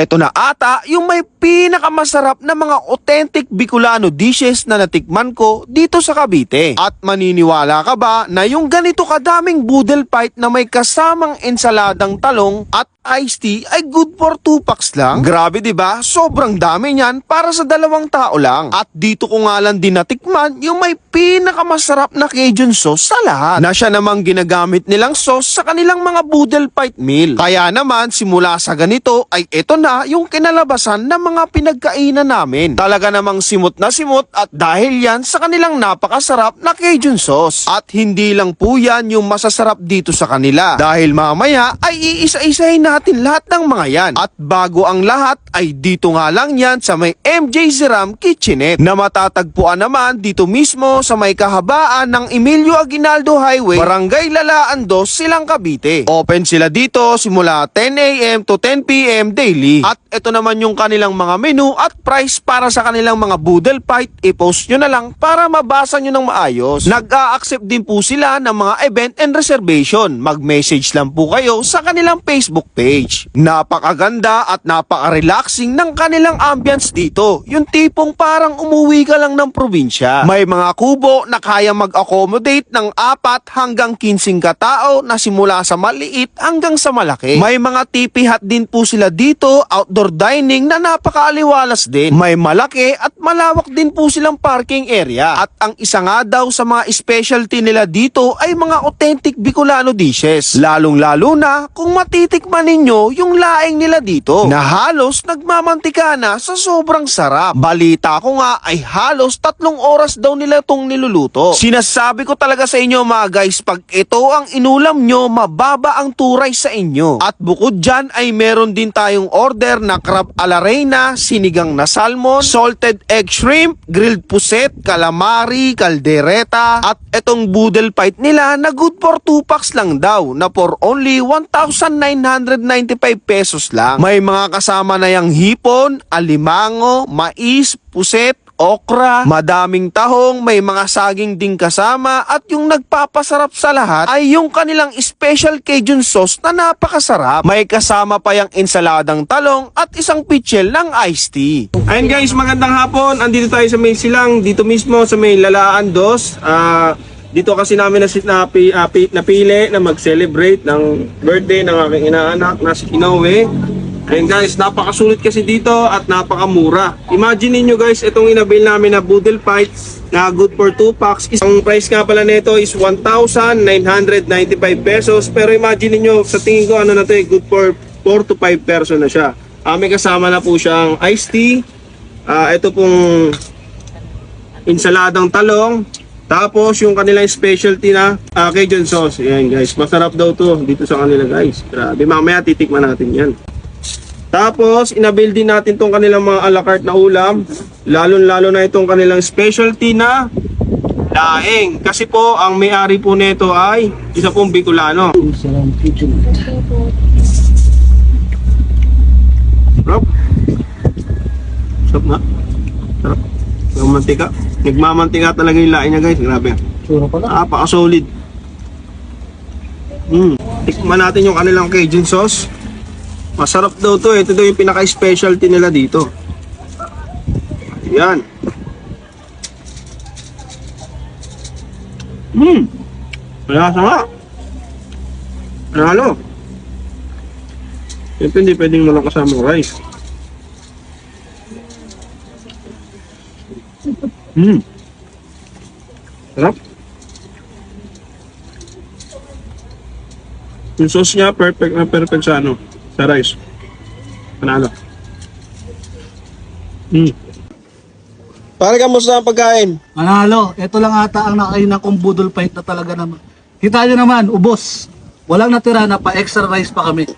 Ito na ata yung may pinakamasarap na mga authentic Bicolano dishes na natikman ko dito sa Cavite. At maniniwala ka ba na yung ganito kadaming boodle fight na may kasamang ensaladang talong at iced tea ay good for 2 packs lang? Grabe ba? Sobrang dami niyan para sa dalawang tao lang. At dito ko nga lang din natikman yung may pinakamasarap na Cajun sauce sa lahat. Na siya namang ginagamit nilang sauce sa kanilang mga boodle fight meal. Kaya naman simula sa ganito ay ito na yung kinalabasan ng mga pinagkainan namin. Talaga namang simot na simot at dahil yan sa kanilang napakasarap na Cajun sauce. At hindi lang po yan yung masasarap dito sa kanila. Dahil mamaya ay iisa-isahin natin lahat ng mga yan. At bago ang lahat ay dito nga lang yan sa may MJ Zeram Kitchenette na matatagpuan naman dito mismo sa may kahabaan ng Emilio Aguinaldo Highway, Barangay Lalaan 2, Silang Cavite. Open sila dito simula 10 a.m. to 10 p.m. At ito naman yung kanilang mga menu at price para sa kanilang mga boodle fight. I-post nyo na lang para mabasa nyo ng maayos. Nag-a-accept din po sila ng mga event and reservation. Mag-message lang po kayo sa kanilang Facebook page. Napakaganda at napaka-relaxing ng kanilang ambience dito. Yung tipong parang umuwi ka lang ng probinsya. May mga kubo na kaya mag-accommodate ng apat hanggang 15 katao na simula sa maliit hanggang sa malaki. May mga tipihat din po sila dito, outdoor dining na napakaaliwalas din. May malaki at malawak din po silang parking area. At ang isa nga daw sa mga specialty nila dito ay mga authentic Bicolano dishes. Lalong-lalo na kung matitikman ninyo yung laing nila dito na halos nagmamantika na sa sobrang sarap. Balita ko nga ay halos tatlong oras daw nila itong niluluto. Sinasabi ko talaga sa inyo mga guys, pag ito ang inulam nyo, mababa ang turay sa inyo. At bukod dyan ay meron din tayong order na crab a la reina, sinigang na salmon, salted egg shrimp, grilled puset, calamari, caldereta, at etong boodle fight nila na good for 2 packs lang daw na for only 1,995 pesos lang. May mga kasama na yung hipon, alimango, mais, puset, okra, madaming tahong, may mga saging ding kasama at yung nagpapasarap sa lahat ay yung kanilang special Cajun sauce na napakasarap. May kasama pa yung ensaladang talong at isang pitchel ng iced tea. Ayun guys, magandang hapon. Andito tayo sa may silang, dito mismo sa may Lalaan Dos. Ah, dito kasi namin nasit na pi, ah, pi- napili na mag-celebrate ng birthday ng aking inaanak na si Inoue. Ayun guys, napakasulit kasi dito at napakamura. Imagine niyo guys, itong inabil namin na Boodle Fights na good for 2 packs. Ang price nga pala nito is 1,995 pesos. Pero imagine niyo sa tingin ko ano na to eh, good for 4 to 5 person na siya. Ah, may kasama na po siyang iced tea, Ah, ito pong insaladang talong. Tapos yung kanilang specialty na uh, Cajun sauce. Ayan guys, masarap daw to dito sa kanila guys. Grabe, mamaya titikman natin yan. Tapos, inabil din natin tong kanilang mga a la carte na ulam. Lalo-lalo na itong kanilang specialty na laing. Kasi po, ang may-ari po nito ay isa pong Bicolano. Sarap. Sarap nga. Sarap. Yung mantika. Nagmamantika talaga yung laing niya guys. Grabe. Tsura pala. Napaka-solid. Mm. Tikman natin yung kanilang Cajun sauce. Masarap daw to. Ito daw yung pinaka-specialty nila dito. Ayan. Hmm. Malasa nga. Lalo. Siyempre hindi pwedeng walang kasamang rice. Hmm. Sarap. Yung sauce niya, perfect na perfect sa ano, sa rice. Panalo. Mm. Pare, kamusta ang pagkain? Manalo, ito lang ata ang nakainan kong budol fight na talaga naman. Kita nyo naman, ubos. Walang natira na pa extra rice pa kami.